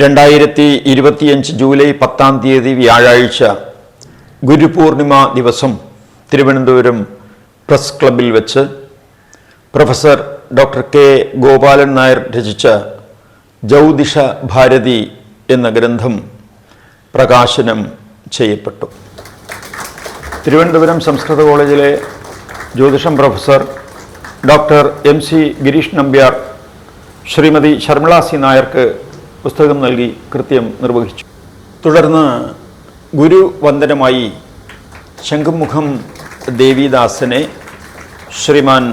രണ്ടായിരത്തി ഇരുപത്തിയഞ്ച് ജൂലൈ പത്താം തീയതി വ്യാഴാഴ്ച ഗുരുപൂർണിമ ദിവസം തിരുവനന്തപുരം പ്രസ് ക്ലബിൽ വെച്ച് professor doctor K Gopalan Nair രചിച്ച ജ്യോതിഷ ഭാരതി എന്ന ഗ്രന്ഥം പ്രകാശനം ചെയ്യപ്പെട്ടു. തിരുവനന്തപുരം സംസ്കൃത കോളേജിലെ ജ്യോതിഷം professor doctor M C Girish Nambiar Shrimati Sharmila C നായർക്ക് പുസ്തകം നൽകി കൃത്യം നിർവഹിച്ചു. തുടർന്ന് ഗുരുവന്ദനമായി ശംഖുമുഖം ദേവിദാസനെ ശ്രീമാൻ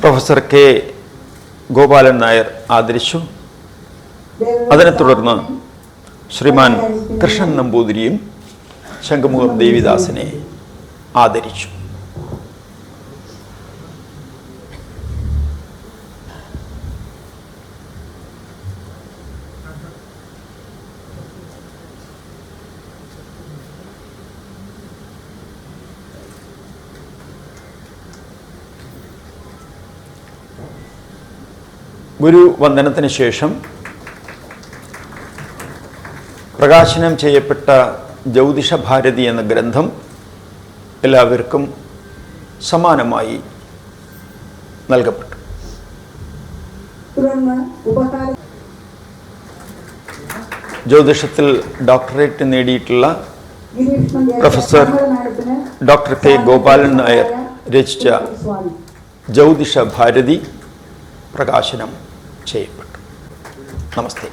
പ്രൊഫസർ കെ ഗോപാലൻ നായർ ആദരിച്ചു. അതിനെ തുടർന്ന് ശ്രീമാൻ കൃഷ്ണൻ നമ്പൂതിരിയും ശംഖുമുഖം ദേവിദാസനെ ആദരിച്ചു. ഗുരുവന്ദനത്തിന് ശേഷം പ്രകാശനം ചെയ്യപ്പെട്ട ജ്യോതിഷ ഭാരതി എന്ന ഗ്രന്ഥം എല്ലാവർക്കും സമാനമായി നൽകപ്പെട്ടു. ജ്യോതിഷത്തിൽ ഡോക്ടറേറ്റ് നേടിയിട്ടുള്ള professor doctor K Gopalan Nair രചിച്ച ജ്യോതിഷ ഭാരതി പ്രകാശനം. ചെയ്യപ്പെട്ടു. നമസ്തേ.